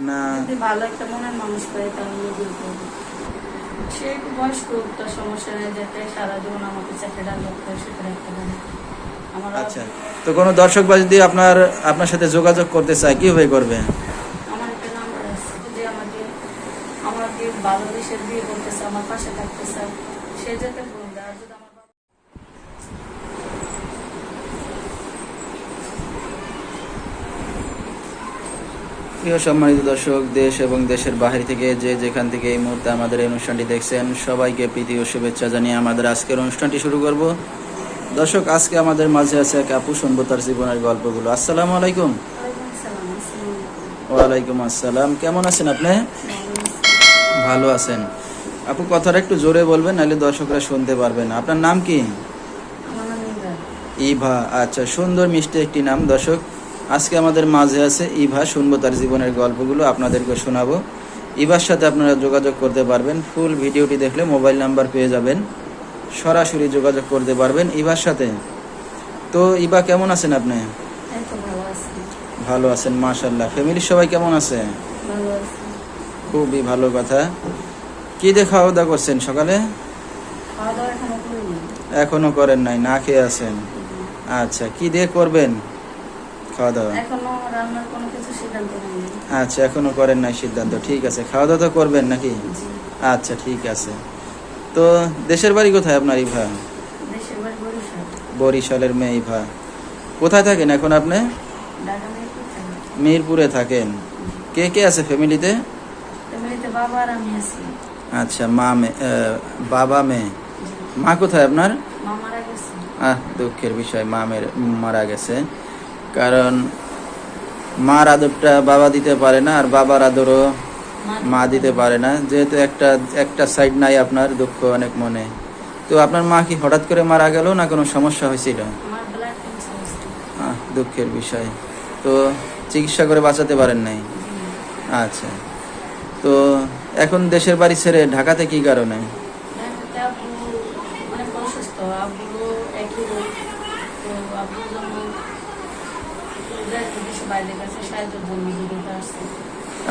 না। যদি ভালো একটা মনের মানুষ পাই তাহলে বিয়ে করব। সে একটু বয়স্ক তার সমস্যা নেই যাতে সারা জীবন আমাকে চাকরিটা লক্ষ্য সেটা রাখতে পারে আমার আচ্ছা তো কোনো দর্শক বা যদি আপনার আপনার সাথে যোগাযোগ করতে চায় কীভাবে করবে? আমার একটা নাম্বার আছে যদি আমাকে আমাকে বাংলাদেশের বিয়ে করতেছে আমার পাশে থাকতেছে। সে যাতে ফোন দেয় আর যদি আমার বাবা- প্রিয় সম্মানিত দর্শক দেশ এবং দেশের বাহির থেকে যে যেখান থেকে এই মুহূর্তে আমাদের এই অনুষ্ঠানটি দেখছেন সবাইকে প্রীতি ও শুভেচ্ছা জানিয়ে আমাদের আজকের অনুষ্ঠানটি শুরু করব। দর্শক আজকে আমাদের মাঝে আছে এক আপু শুনব তার জীবনের গল্পগুলো। আসসালামু আলাইকুম। ওয়ালাইকুম আসসালাম, কেমন আছেন আপনি? ভালো আছেন। আপু কথাটা একটু জোরে বলবেন নাহলে দর্শকরা শুনতে পারবেন না। আপনার নাম কি। ইভা। আচ্ছা সুন্দর মিষ্টি একটি নাম দর্শক। আজকে আমাদের মাঝে আছে ইভা শুনব তার জীবনের গল্পগুলো আপনাদেরকে শোনাবো। ইভার সাথে আপনারা যোগাযোগ করতে পারবেন ফুল ভিডিওটি দেখলে মোবাইল নাম্বার পেয়ে যাবেন সরাসরি যোগাযোগ করতে পারবেন ইভার সাথে। তো ইভা কেমন আছেন আপনি? ভালো আছেন মাশাল্লাহ ফ্যামিলির সবাই কেমন আছে? খুবই ভালো কথা। কি দিয়ে খাওয়া দাওয়া করছেন সকালে। এখনও করেন। নাই না খেয়ে আছেন। আচ্ছা কি দিয়ে করবেন? খাওয়া দাওয়া? এখনও রান্নার কোনো কিছু সিদ্ধান্ত আচ্ছা এখনও করেন নাই সিদ্ধান্ত ঠিক আছে। খাওয়া দাওয়া তো করবেন নাকি? আচ্ছা ঠিক আছে। তো দেশের বাড়ি কোথায় আপনার ইভা বরিশালের মেয়ে ইভা কোথায় থাকেন এখন আপনি। মিরপুরে থাকেন। কে কে আছে ফ্যামিলিতে? আচ্ছা মা মে- বাবা মেয়ে। মা কোথায় আপনার? আহ দুঃখের বিষয় মা মারা গেছে। কারণ মার আদরটা বাবা দিতে পারে না আর বাবার আদরও মা দিতে পারে না। যেহেতু একটা একটা সাইড নাই আপনার দুঃখ অনেক মনে। তো আপনার মা কি হঠাৎ করে মারা গেল না কোনো সমস্যা হয়েছিল? দুঃখের বিষয়। তো চিকিৎসা করে বাঁচাতে পারেন নাই? আচ্ছা। তো এখন দেশের বাড়ি ছেড়ে ঢাকাতে কি কারণে? অসুস্থ।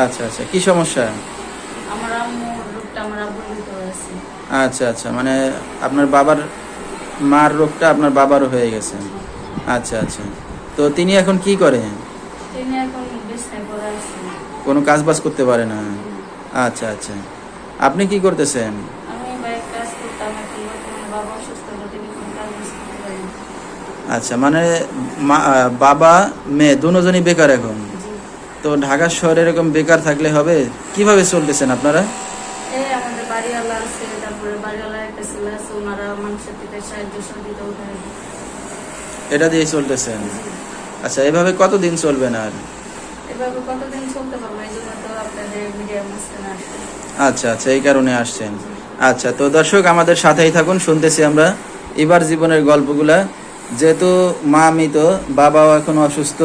আচ্ছা আচ্ছা। কি সমস্যা? আচ্ছা আচ্ছা। মানে আপনার বাবার মার রোগটা আপনার বাবারও হয়ে গেছে। আচ্ছা আচ্ছা। তো তিনি এখন কি করে? কোনো কাজ বাজ করতে পারে না। আচ্ছা আচ্ছা। আপনি কি করতেছেন আমি বাইরে কাজ করতাম এখন বর্তমানে বাবা অসুস্থ তো তিনি কোনো কাজ বাজ করতে পারি না। আচ্ছা মানে বাবা মেয়ে দুজনই বেকার এখন? তো ঢাকা শহরে এরকম বেকার থাকলে হবে? কীভাবে চলতেছেন আপনারা? এটা দিয়ে চলতেছেন? আচ্ছা এভাবে কতদিন চলবেন আর? আচ্ছা আচ্ছা এই কারণে আসছেন। আচ্ছা তো দর্শক আমাদের সাথেই থাকুন শুনতেছি আমরা। এবার জীবনের গল্পগুলা যেহেতু মা মৃত বাবাও এখন অসুস্থ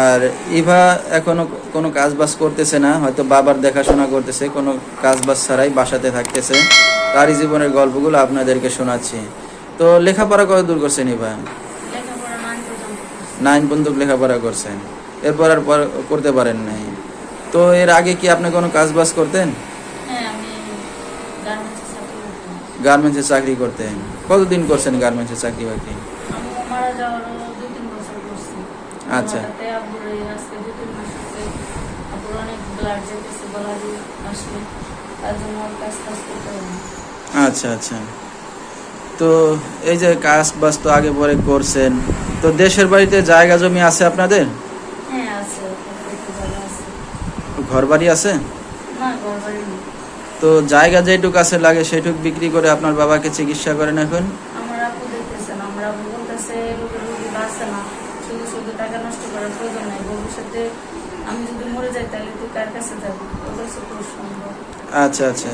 আর ইভা এখনও কোনো কাজ বাজ করতেছে না হয়তো বাবার দেখাশোনা করতেছে কোনো কাজ বাজ ছাড়াই বাসাতে থাকতেছে। তারই জীবনের গল্পগুলো আপনাদেরকে শোনাচ্ছি। তো লেখাপড়া কত দূর করছেন ইভা? নাইন পর্যন্ত লেখাপড়া করছেন। এরপর আর করতে পারেন নাই। তো এর আগে কি আপনি কোনো কাজ বাজ করতেন? হ্যাঁ চাকরি গার্মেন্টসে চাকরি করতেন। কতদিন করছেন গার্মেন্টসে চাকরি বাকরি আমি মারা দুই তিন বছর করছি। আচ্ছা। আব্বুর আজকে দুই তিন মাস হচ্ছে। আব্বুর অনেক ব্লাড যেতেছে গলা আসলে। তার জন্য কাজ কাজ করতে হবে আচ্ছা আচ্ছা। তো এই যে কাজ বাজ তো আগে পরে করছেন তো দেশের বাড়িতে জায়গা জমি আছে আপনাদের? হ্যাঁ আছে। ঘর বাড়ি আছে। না ঘর বাড়ি তো জায়গা যেটুক আছে লাগে সেটুক বিক্রি করে আপনার বাবাকে চিকিৎসা করেন এখন? করার প্রয়োজন নাই ভবিষ্যতে আমি যদি মরে যাই তাহলে তুই কার কাছে যাবি? ওদের সাথে সম্ভব। আচ্ছা আচ্ছা।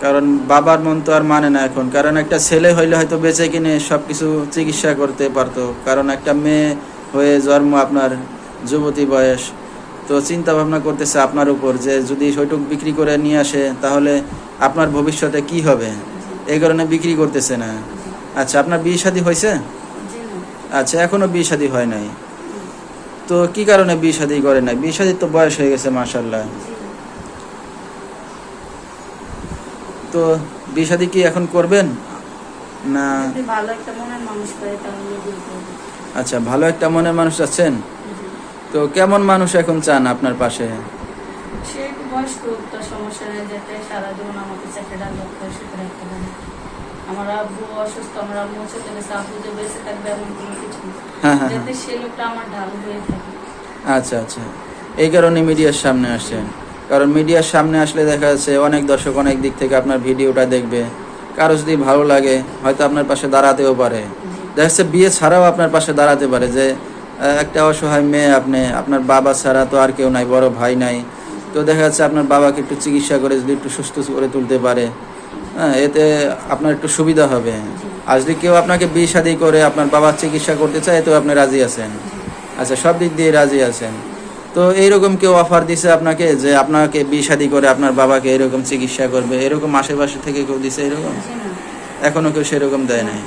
কারণ বাবার মন তো আর মানে না এখন। কারণ একটা ছেলে হইলে হয়তো বেঁচে কিনে সবকিছু চিকিৎসা করতে পারতো। কারণ একটা মেয়ে হয়ে জন্ম আপনার যুবতী বয়স। তো চিন্তা ভাবনা করতেছে আপনার উপর যে যদি সেটুক বিক্রি করে নিয়ে আসে তাহলে আপনার ভবিষ্যতে কি হবে? এই কারণে বিক্রি করতেছে না। আচ্ছা আপনার বিয়ে শাদী হয়েছে? আচ্ছা এখনও বিয়ে শাদী হয় নাই। তো কি কারণে বিয়ে শাদী করে নাই? বিয়ে শাদীর তো বয়স হয়ে গেছে মাসাল্লাহ তো বিয়ে শাদী কি এখন করবেন? না? আচ্ছা ভালো একটা মনের মানুষ আছেন? তো কেমন মানুষ এখন চান আপনার পাশে? সে বয়স্ক সমস্যা নেই যাতে সারা জীবন আমাকে চাকরিটা লক্ষ্য সুখে রাখতে পারে। আমার আব্বু অসুস্থ আমার আব্বু চলে গেছে আব্বু যে বেঁচে থাকবে এমন কোনো কিছু হ্যাঁ হ্যাঁ হ্যাঁ। যাতে সে লোকটা আমার ঢাল হয়ে থাকে। আচ্ছা আচ্ছা। এই কারণে মিডিয়ার সামনে আসছেন কারণ মিডিয়ার সামনে আসলে দেখা যাচ্ছে অনেক দর্শক অনেক দিক থেকে আপনার ভিডিওটা দেখবে। কারও যদি ভালো লাগে হয়তো আপনার পাশে দাঁড়াতেও পারে। দেখা যাচ্ছে বিয়ে ছাড়াও আপনার পাশে দাঁড়াতে পারে যে একটা অসহায় মেয়ে আপনি আপনার বাবা ছাড়া তো আর কেউ নাই বড় ভাই নাই। তো দেখা যাচ্ছে আপনার বাবাকে একটু চিকিৎসা করে যদি একটু সুস্থ করে তুলতে পারে। হ্যাঁ এতে আপনার একটু সুবিধা হবে। আর যদি কেউ আপনাকে বিয়ে শাদী করে আপনার বাবার চিকিৎসা করতে চায় তো আপনি রাজি আছেন। আচ্ছা সব দিক দিয়ে রাজি আছেন। তো এইরকম কেউ অফার দিছে আপনাকে যে আপনাকে বিয়ে শাদী করে আপনার বাবাকে এরকম চিকিৎসা করবে, এরকম আশেপাশে থেকে কেউ দিছে এরকম? এখনও কেউ সেরকম দেয় নাই।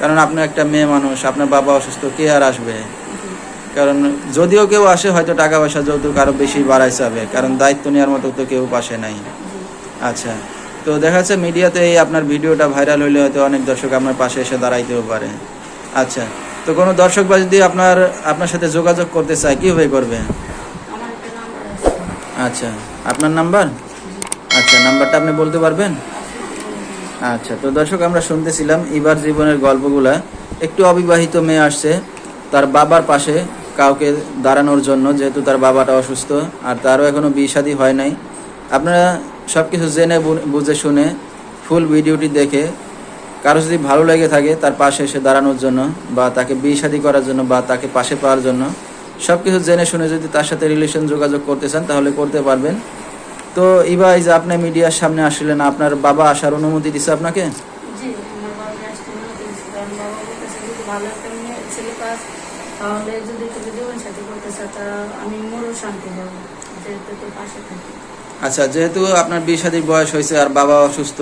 কারণ আপনার একটা মেয়ে মানুষ, আপনার বাবা অসুস্থ, কে আর আসবে? কারণ যদিও কেউ আসে, হয়তো টাকা পয়সা যৌতুক আরও বেশি বাড়াই যাবে, কারণ দায়িত্ব নেওয়ার মতো তো কেউ পাশে নাই। আচ্ছা। তো দেখা যাচ্ছে মিডিয়াতে এই আপনার ভিডিওটা ভাইরাল হইলে হয়তো অনেক দর্শক আপনার পাশে এসে দাঁড়াইতেও পারে। আচ্ছা তো কোনো দর্শক বা যদি আপনার আপনার সাথে যোগাযোগ করতে চায়, কীভাবে করবে? আচ্ছা আপনার নাম্বার? আচ্ছা নাম্বারটা আপনি বলতে পারবেন? আচ্ছা তো দর্শক, আমরা শুনতেছিলাম এবার জীবনের গল্পগুলা। একটু অবিবাহিত মেয়ে আসছে, তার বাবার পাশে কাউকে দাঁড়ানোর জন্য, যেহেতু তার বাবাটা অসুস্থ, আর তারও এখনও বিয়ে হয় নাই। আপনারা সব কিছু জেনে বুঝে শুনে ফুল ভিডিওটি দেখে কারও যদি ভালো লেগে থাকে তার পাশে এসে দাঁড়ানোর জন্য বা তাকে বিয়ে শাদী করার জন্য বা তাকে পাশে পাওয়ার জন্য সব কিছু জেনে শুনে যদি তার সাথে রিলেশন যোগাযোগ করতে চান তাহলে করতে পারবেন। তো ইবা এই আপনি মিডিয়ার সামনে আসলেন, আপনার বাবা আসার অনুমতি দিছে আপনাকে? আমি মরও শান্তি পাবো যেহেতু পাশে থাকি। আচ্ছা যেহেতু আপনার বিয়ে শাদীর বয়স হয়েছে আর বাবা অসুস্থ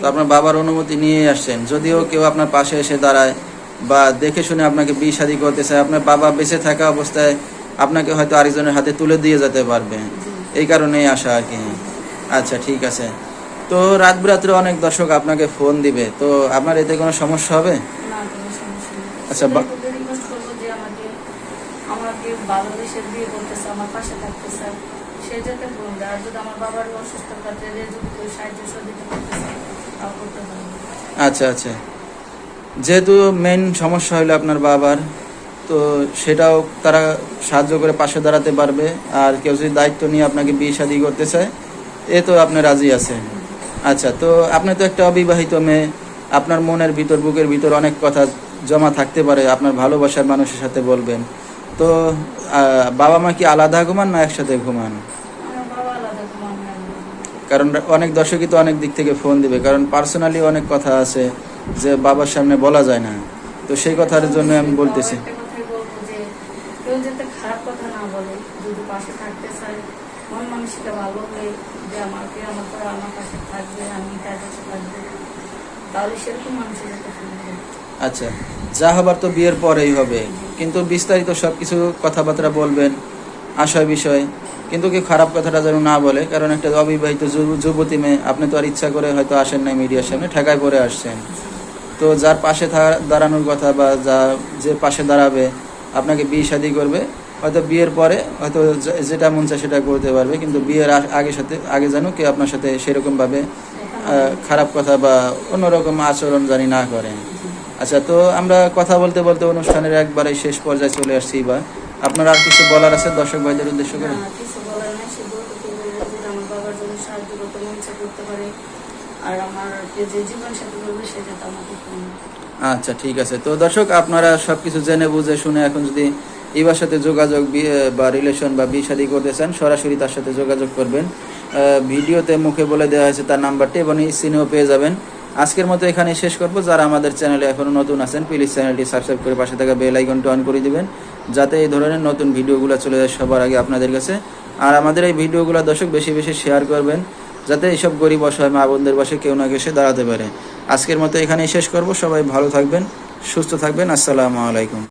তো আপনার বাবার অনুমতি নিয়ে আসছেন। যদিও কেউ আপনার পাশে এসে দাঁড়ায় বা দেখে শুনে আপনাকে বিয়ে শাদী করতে চায় আপনার বাবা বেঁচে থাকা অবস্থায় আপনাকে হয়তো আরেকজনের হাতে তুলে দিয়ে যেতে পারবে। এই কারণেই আসা আর কি। আচ্ছা ঠিক আছে। তো রাত বিরাত্রে অনেক দর্শক আপনাকে ফোন দিবে তো আপনার এতে কোনো সমস্যা হবে? আচ্ছা, বা- শুধু রিকোয়েস্ট করব যে আমাকে আমাকে বিয়ে করতেছে আমার পাশে থাকতেছে দেয় আর যদি আমার বাবার অসুস্থ কাটে যদি কেউ সাহায্য সহযোগিতা করতে পারব। আচ্ছা আচ্ছা। যেহেতু মেন সমস্যা হলো আপনার বাবার, তো সেটাও তারা সাহায্য করে পাশে দাঁড়াতে পারবে। আর কেউ যদি দায়িত্ব নিয়ে আপনাকে বিয়ে শাদি করতে চায়, এ তো আপনি রাজি আছেন। আচ্ছা তো আপনি তো একটা অবিবাহিত মেয়ে। আপনার মনের ভিতর, বুকের ভিতর অনেক কথা জমা থাকতে পারে। আপনার ভালোবাসার মানুষের সাথে বলবেন। তো বাবা মা কি আলাদা ঘুমান না একসাথে ঘুমান আমার বাবা আলাদা তোমার কারণ অনেক দর্শকই তো অনেক দিক থেকে ফোন দিবে কারণ পার্সোনালি অনেক কথা আছে যে বাবার সামনে বলা যায় না। তো সেই কথার জন্য আমি বলতেছি। একটা কথাই বলব যে কেউ যাতে খারাপ কথা না বলে যদি পাশে থাকতে চায় মন মানসিকটা ভালো হয়ে যে আমাকে আমার পরে আমার পাশে থাকবে আমি তার কাছে থাকব। তাহলে সেরকম মানুষের যাতে ফোন দেয় আচ্ছা যা হবার তো বিয়ের পরেই হবে। কিন্তু বিস্তারিত সব কিছু কথাবার্তা বলবেন আশয় বিষয় কিন্তু কি খারাপ কথাটা যেন না বলে, কারণ একটা অবিবাহিত যুব- যুবতী মেয়ে, আপনি তো আর ইচ্ছা করে হয়তো আসেন নাই মিডিয়ার সামনে, ঠেকায় পড়ে আসছেন। তো যার পাশে দাঁড়ানোর কথা বা যা, যে পাশে দাঁড়াবে, আপনাকে বিয়ে শাদী করবে, হয়তো বিয়ের পরে, হয়তো যেটা মন চায় সেটা করতে পারবে, কিন্তু বিয়ের আগে সাথে, আগে যেন কেউ আপনার সাথে সেরকমভাবে খারাপ কথা বা অন্যরকম আচরণ জানি না করেন আচ্ছা তো আমরা কথা বলতে বলতে অনুষ্ঠানের একবারে শেষ পর্যায়ে চলে আসছি বা আপনার আর কিছু বলার আছে দর্শক ভাইদের উদ্দেশ্য করে না, কিছু বলার নাই শুধু এটুকু বলব যে আমার বাবার সাহায্য করতে পারে। আর আমার যে জীবন সাথী সে যাতে আমাকে আচ্ছা ঠিক আছে। তো দর্শক, আপনারা সবকিছু জেনে বুঝে শুনে এখন যদি এবার সাথে যোগাযোগ, বা রিলেশন বা বিয়ে করতে চান, সরাসরি তার সাথে যোগাযোগ করবেন। ভিডিওতে মুখে বলে দেওয়া হয়েছে তার নাম্বারটি এবং স্ক্রিনেও পেয়ে যাবেন। আজকের মতো এখানে শেষ করব। যারা আমাদের চ্যানেলে এখনও নতুন আছেন প্লিজ চ্যানেলটি সাবস্ক্রাইব করে পাশে থাকা বেল আইকনটি অন করে দিবেন, যাতে এই ধরনের নতুন ভিডিওগুলো চলে যায় সবার আগে আপনাদের কাছে। আর আমাদের এই ভিডিওগুলো দর্শক বেশি বেশি শেয়ার করবেন। যাতে এইসব গরিব, অসহায় মা বোনদের বাসে কেউ না এসে দাঁড়াতে পারে। আজকের মতো এখানেই শেষ করব। সবাই ভালো থাকবেন, সুস্থ থাকবেন। আসসালামু আলাইকুম।